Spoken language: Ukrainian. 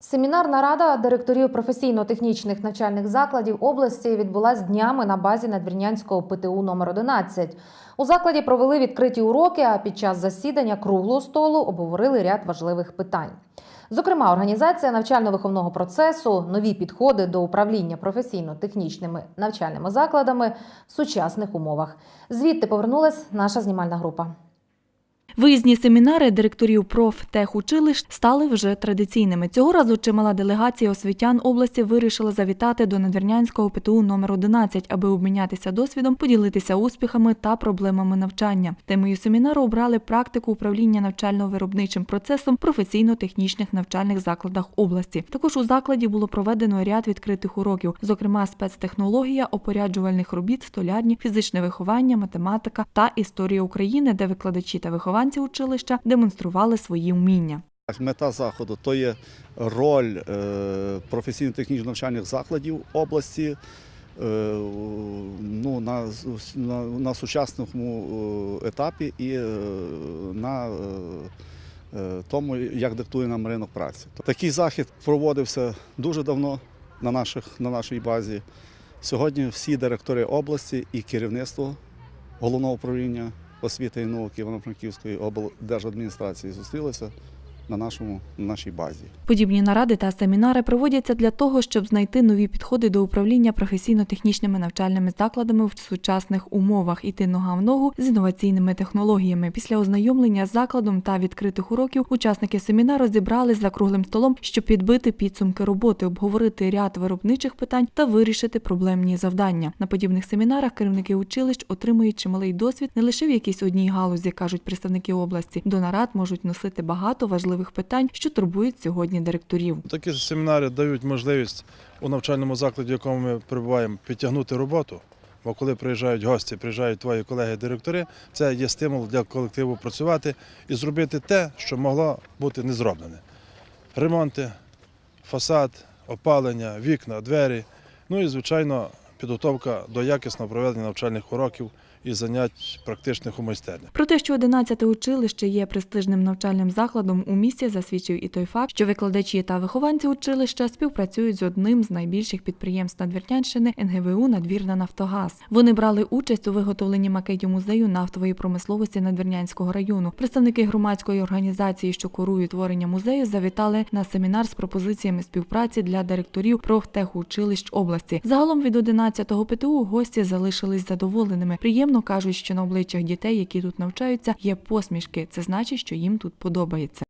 Семінарна рада директорів професійно-технічних навчальних закладів області відбулась днями на базі Надвірнянського ПТУ номер 11 У закладі провели відкриті уроки, а під час засідання круглого столу обговорили ряд важливих питань. Зокрема, організація навчально-виховного процесу, нові підходи до управління професійно-технічними навчальними закладами в сучасних умовах. Звідти повернулась наша знімальна група. Виїзні семінари директорів профтехучилищ стали вже традиційними. Цього разу чимала делегація освітян області вирішила завітати до Надвірнянського ПТУ номер 11 аби обмінятися досвідом, поділитися успіхами та проблемами навчання. Темою семінару обрали практику управління навчально-виробничим процесом професійно-технічних навчальних закладах області. Також у закладі було проведено ряд відкритих уроків, зокрема спецтехнологія, опоряджувальних робіт, столярні, фізичне виховання, математика та історія України, де викладачі та вихованці училища демонстрували свої вміння. Мета заходу то є роль е, професійно-технічних навчальних закладів області е, ну, на, на, на сучасному е, етапі і на тому, як диктує нам ринок праці. Такий захід проводився дуже давно на, наших, на нашій базі. Сьогодні всі директори області і керівництво головного управління освіти і науки Івано-Франківської облдержадміністрації зустрілися на, нашому, на нашій базі. Подібні наради та семінари проводяться для того, щоб знайти нові підходи до управління професійно-технічними навчальними закладами в сучасних умовах, іти нога в ногу з інноваційними технологіями. Після ознайомлення з закладом та відкритих уроків учасники семінару зібрались за круглим столом, щоб підбити підсумки роботи, обговорити ряд виробничих питань та вирішити проблемні завдання. На подібних семінарах керівники училищ отримують чималий досвід не лише в якійсь одній галузі, кажуть представники області. До нарад можуть носити багато важливих питань, що турбують сьогодні директорів. Такі семінари дають можливість у навчальному закладі, в якому ми перебуваємо, підтягнути роботу. Бо коли приїжджають гості, приїжджають твої колеги-директори, це є стимул для колективу працювати і зробити те, що могло бути не зроблене. Ремонти, фасад, опалення, вікна, двері. Ну і, звичайно, підготовка до якісного проведення навчальних уроків і занять практичних у майстернях. Про те, що 11 училище є престижним навчальним закладом у місті, засвідчив і той факт, що викладачі та вихованці училища співпрацюють з одним з найбільших підприємств Надвірнянщини НГВУ Надвірна Нафтогаз. Вони брали участь у виготовленні макетів музею нафтової промисловості Надвірнянського району. Представники громадської організації, що курують творення музею, завітали на семінар з пропозиціями співпраці для директорів профтехучилищ області. Загалом від 11-го ПТУ гості залишились задоволеними. Приємно кажуть, що на обличчях дітей, які тут навчаються, є посмішки. Це значить, що їм тут подобається.